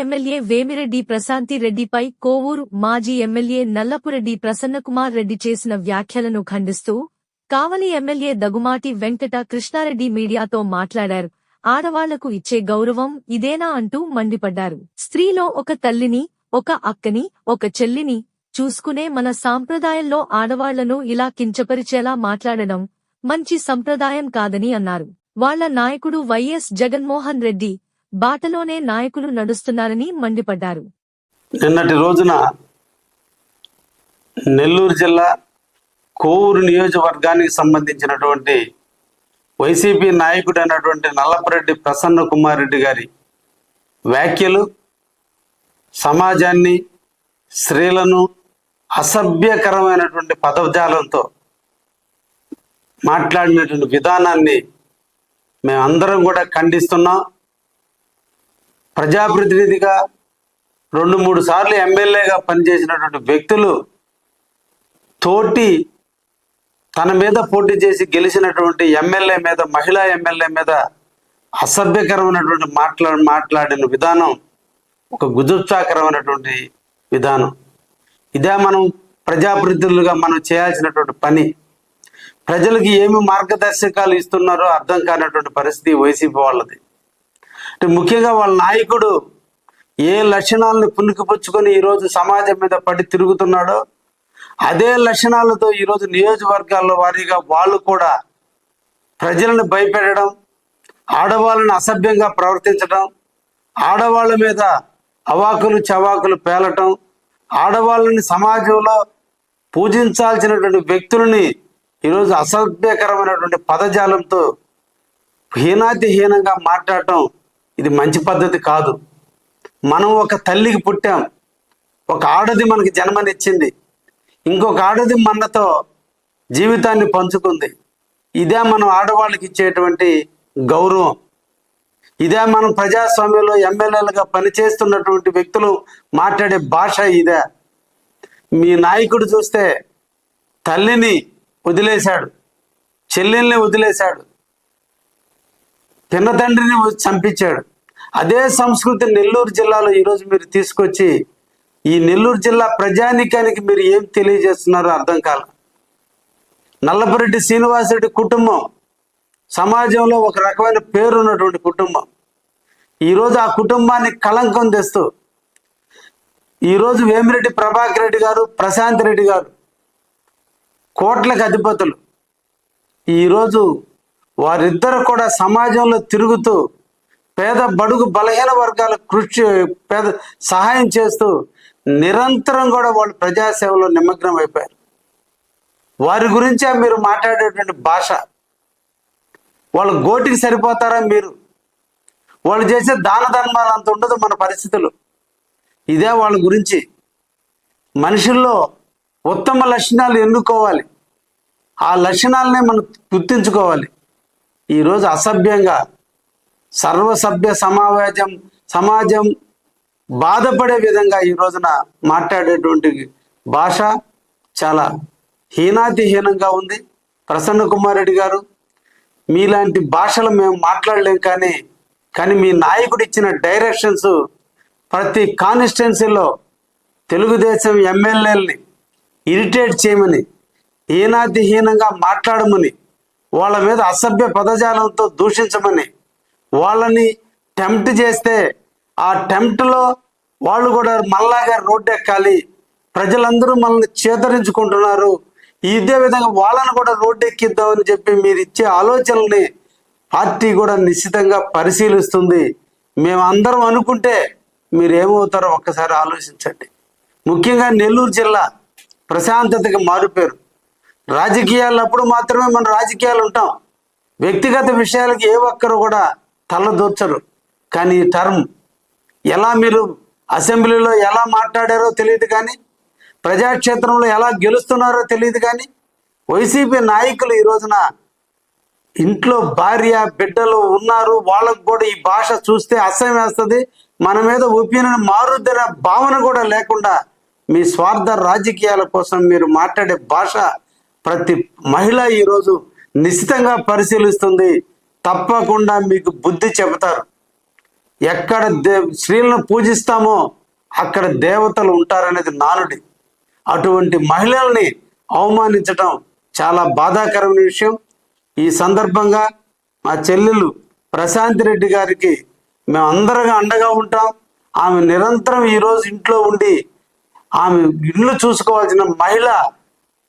MLA Vemireddy Prashanti రెడ్డిపై కోవూరు మాజీ MLA Nallapureddy Prasanna Kumar Reddy చేసిన వ్యాఖ్యలను ఖండిస్తూ కావలి ఎమ్మెల్యే దగుమాటి వెంకట కృష్ణారెడ్డి మీడియాతో మాట్లాడారు. ఆడవాళ్ళకు ఇచ్చే గౌరవం ఇదేనా అంటూ మండిపడ్డారు. స్త్రీలో ఒక తల్లిని ఒక అక్కని ఒక చెల్లిని చూసుకునే మన సాంప్రదాయంలో ఆడవాళ్ళను ఇలా కించపరిచేలా మాట్లాడడం మంచి సంప్రదాయం కాదని అన్నారు. వాళ్ళ నాయకుడు వైఎస్ జగన్మోహన్ రెడ్డి బాటలోనే నాయకులు నడుస్తున్నారని మండిపడ్డారు. నిన్నటి రోజున నెల్లూరు జిల్లా కోవూరు నియోజకవర్గానికి సంబంధించినటువంటి వైసీపీ నాయకుడు అయినటువంటి నల్లపరెడ్డి ప్రసన్న కుమార్ రెడ్డి గారి వ్యాఖ్యలు సమాజాన్ని స్త్రీలను అసభ్యకరమైనటువంటి పదజాలంతో మాట్లాడినటువంటి విధానాన్ని మేమందరం కూడా ఖండిస్తున్నాం. ప్రజాప్రతినిధిగా రెండు మూడు సార్లు ఎమ్మెల్యేగా పనిచేసినటువంటి వ్యక్తులు తోటి తన మీద పోటీ చేసి గెలిచినటువంటి ఎమ్మెల్యే మీద మహిళా ఎమ్మెల్యే మీద అసభ్యకరమైనటువంటి మాట్లా మాట్లాడిన విధానం ఒక గుజుప్సాకరమైనటువంటి విధానం. ఇదే మనం ప్రజాప్రతినిధులుగా మనం చేయాల్సినటువంటి పని. ప్రజలకి ఏమి మార్గదర్శకాలు ఇస్తున్నారో అర్థం కానటువంటి పరిస్థితి వైసీపీ వాళ్ళది. అంటే ముఖ్యంగా వాళ్ళ నాయకుడు ఏ లక్షణాలను పుణికిపుచ్చుకొని ఈరోజు సమాజం మీద పడి తిరుగుతున్నాడో అదే లక్షణాలతో ఈరోజు నియోజకవర్గాల్లో వారీగా వాళ్ళు కూడా ప్రజలను భయపెట్టడం ఆడవాళ్ళని అసభ్యంగా ప్రవర్తించడం ఆడవాళ్ళ మీద అవాకులు చవాకులు పేలటం ఆడవాళ్ళని సమాజంలో పూజించాల్సినటువంటి వ్యక్తులని ఈరోజు అసభ్యకరమైనటువంటి పదజాలంతో హీనాతిహీనంగా మాట్లాడటం ఇది మంచి పద్ధతి కాదు. మనం ఒక తల్లికి పుట్టాం. ఒక ఆడది మనకి జన్మనిచ్చింది. ఇంకొక ఆడది మనతో జీవితాన్ని పంచుకుంది. ఇదే మనం ఆడవాళ్ళకి ఇచ్చేటువంటి గౌరవం. ఇదే మనం ప్రజాస్వామ్యంలో ఎమ్మెల్యేలుగా పనిచేస్తున్నటువంటి వ్యక్తులు మాట్లాడే భాష ఇదే. మీ నాయకుడు చూస్తే తల్లిని వదిలేశాడు. చెల్లెల్ని వదిలేశాడు. పిన్న తండ్రిని చంపించాడు. అదే సంస్కృతి నెల్లూరు జిల్లాలో ఈరోజు మీరు తీసుకొచ్చి ఈ నెల్లూరు జిల్లా ప్రజానికానికి మీరు ఏం తెలియజేస్తున్నారో అర్థం కాల. నల్లపరెడ్డి శ్రీనివాసరెడ్డి కుటుంబం సమాజంలో ఒక రకమైన పేరు ఉన్నటువంటి కుటుంబం ఈరోజు ఆ కుటుంబాన్ని కళంకం తెస్తూ ఈరోజు వేమిరెడ్డి ప్రభాకర్ రెడ్డి గారు ప్రశాంత్ రెడ్డి గారు కోట్లకు అధిపతులు. ఈరోజు వారిద్దరు కూడా సమాజంలో తిరుగుతూ పేద బడుగు బలహీన వర్గాల కృషి పేద సహాయం చేస్తూ నిరంతరం కూడా వాళ్ళు ప్రజాసేవలో నిమగ్నం అయిపోయారు. వారి గురించే మీరు మాట్లాడేటువంటి భాష. వాళ్ళ గోటికి సరిపోతారా మీరు? వాళ్ళు చేసే దాన ధర్మాలు అంత ఉండదు మన పరిస్థితులు. ఇదే వాళ్ళ గురించి. మనుషుల్లో ఉత్తమ లక్షణాలు ఎన్నుకోవాలి. ఆ లక్షణాలనే మనం గుర్తించుకోవాలి. ఈరోజు అసభ్యంగా సర్వసభ్య సమావేశం సమాజం బాధపడే విధంగా ఈ రోజున మాట్లాడేటువంటి భాష చాలా హీనాతిహీనంగా ఉంది. ప్రసన్న కుమార్ రెడ్డి గారు మీలాంటి భాషలు మేము మాట్లాడలేం కానీ కానీ మీ నాయకుడు ఇచ్చిన డైరెక్షన్స్ ప్రతి కాన్స్టిట్యున్సీలో తెలుగుదేశం ఎమ్మెల్యేలని ఇరిటేట్ చేయమని హీనాతిహీనంగా మాట్లాడమని వాళ్ళ మీద అసభ్య పదజాలంతో దూషించమని వాళ్ళని టెంప్ట్ చేస్తే ఆ టెంప్ట్లో వాళ్ళు కూడా మళ్ళాగా రోడ్డు ఎక్కాలి ప్రజలందరూ మనల్ని చేతరించుకుంటున్నారు ఇదే విధంగా వాళ్ళని కూడా రోడ్డు ఎక్కిద్దామని చెప్పి మీరు ఇచ్చే ఆలోచనల్ని పార్టీ కూడా నిశ్చితంగా పరిశీలిస్తుంది. మేము అందరం అనుకుంటే మీరు ఏమవుతారో ఒక్కసారి ఆలోచించండి. ముఖ్యంగా నెల్లూరు జిల్లా ప్రశాంతతకి మారిపోయారు రాజకీయాలప్పుడు మాత్రమే మన రాజకీయాలు ఉంటాం. వ్యక్తిగత విషయాలకి ఏ ఒక్కరు కూడా తలదూర్చరు. కానీ ఈ టర్మ్ ఎలా మీరు అసెంబ్లీలో ఎలా మాట్లాడారో తెలియదు కానీ ప్రజాక్షేత్రంలో ఎలా గెలుస్తున్నారో తెలియదు కానీ వైసీపీ నాయకులు ఈ రోజున ఇంట్లో భార్య బిడ్డలు ఉన్నారు. వాళ్ళకు కూడా ఈ భాష చూస్తే అసహ్యం వేస్తుంది. మన మీద ఒపీనియన్ మారుద్దనే భావన కూడా లేకుండా మీ స్వార్థ రాజకీయాల కోసం మీరు మాట్లాడే భాష ప్రతి మహిళ ఈరోజు నిశ్చితంగా పరిశీలిస్తుంది. తప్పకుండా మీకు బుద్ధి చెబుతారు. ఎక్కడ దే స్త్రీలను పూజిస్తామో అక్కడ దేవతలు ఉంటారనేది నానుడి. అటువంటి మహిళల్ని అవమానించడం చాలా బాధాకరమైన విషయం. ఈ సందర్భంగా మా చెల్లెలు ప్రశాంతి రెడ్డి గారికి మేము అందరగా అండగా ఉంటాం. ఆమె నిరంతరం ఈరోజు ఇంట్లో ఉండి ఆమె ఇల్లు చూసుకోవాల్సిన మహిళ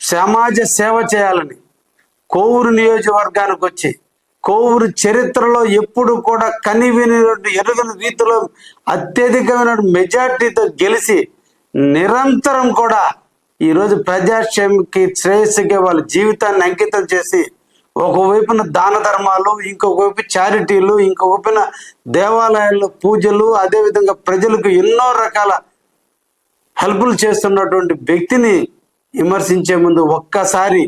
సమాజ సేవ చేయాలని కోవూరు నియోజకవర్గానికి వచ్చి కోవూరు చరిత్రలో ఎప్పుడు కూడా కని ఎరుగని రీతిలో అత్యధికమైన మెజార్టీతో గెలిచి నిరంతరం కూడా ఈరోజు ప్రజాక్షేమకి శ్రేయస్సుకి వాళ్ళ జీవితాన్ని అంకితం చేసి ఒకవైపున దాన ధర్మాలు ఇంకొకవైపు చారిటీలు ఇంకొక వైపున దేవాలయాల్లో పూజలు అదేవిధంగా ప్రజలకు ఎన్నో రకాల హెల్ప్లు చేస్తున్నటువంటి వ్యక్తిని విమర్శించే ముందు ఒక్కసారి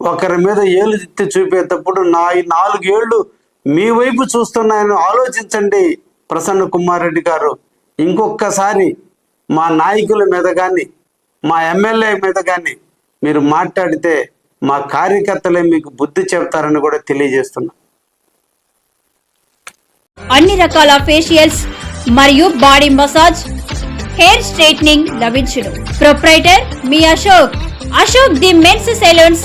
ఒకరి మీద ఏళ్ళు ఎత్తి చూపేటప్పుడు నా ఈ నాలుగేళ్ళు మీ వైపు చూస్తున్నాయని ఆలోచించండి ప్రసన్న కుమార్ రెడ్డి గారు. ఇంకొకసారి మా నాయకుల మీద కానీ మా ఎమ్మెల్యే మీద కానీ మీరు మాట్లాడితే మా కార్యకర్తలే మీకు బుద్ధి చెప్తారని కూడా తెలియజేస్తున్నా. అన్ని రకాల ఫేషియల్స్ మరియు బాడీ మసాజ్ హెయిర్ స్ట్రైట్నింగ్ లభించును. Proprietor me Ashok. Ashok the mens salons